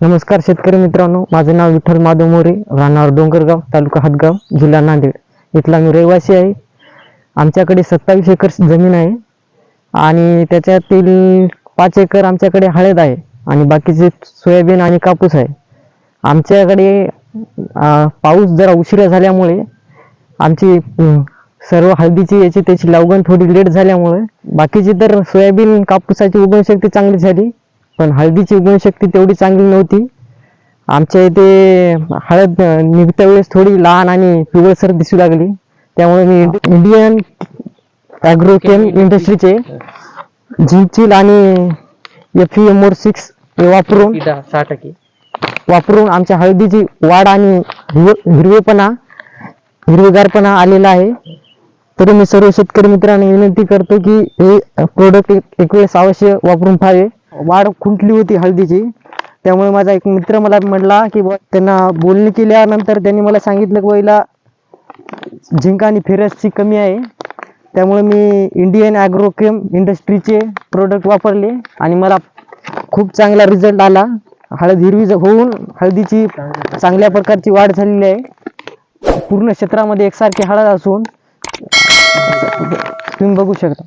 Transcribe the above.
नमस्कार शेतकरी मित्रांनो माझं नाव विठ्ठल माधव मोरे राहणार डोंगरगाव तालुका हातगाव जिल्हा नांदेड. इथला मी रहिवासी आहे. आमच्याकडे सत्तावीस एकर जमीन आहे आणि त्याच्यातील पाच एकर आमच्याकडे हळद आहे आणि बाकीचे सोयाबीन आणि कापूस आहे. आमच्याकडे पाऊस जरा उशिरा झाल्यामुळे आमची सर्व हळदीची याची त्याची लावगण थोडी लेट झाल्यामुळे बाकीची तर सोयाबीन कापूसाची उगवण शक्ती चांगली झाली. पण हळदीची उगवणशक्ती तेवढी चांगली नव्हती. आमच्या इथे हळद निघत्या वेळेस थोडी लहान आणि पिवळसर दिसू लागली. त्यामुळे मी इंडि- इंडियन ॲग्रोकेम इंडस्ट्रीचे झिंचिल आणि एफ एम सिक्स हे वापरून सहा टक्के. वापरून आमच्या हळदीची वाढ आणि हिरव- हिरवेपणा हिरवेगारपणा आलेला आहे. तरी मी सर्व शेतकरी मित्रांनी विनंती करतो की हे प्रोडक्ट एक वेळेस अवश्य वापरून पाहावे. वाढ खुंटली होती हळदीची. त्यामुळे माझा एक मित्र मला म्हटला की त्यांना बोलणी केल्यानंतर त्यांनी मला सांगितलं की वहिला झिंक आणि फेरसची कमी आहे. त्यामुळे मी इंडियन ॲग्रोकेम इंडस्ट्रीचे प्रोडक्ट वापरले आणि मला खूप चांगला रिझल्ट आला. हळद हिरवी होऊन हळदीची चांगल्या प्रकारची वाढ झालेली आहे. पूर्ण क्षेत्रामध्ये एकसारखी हळद असून तुम्ही बघू शकता.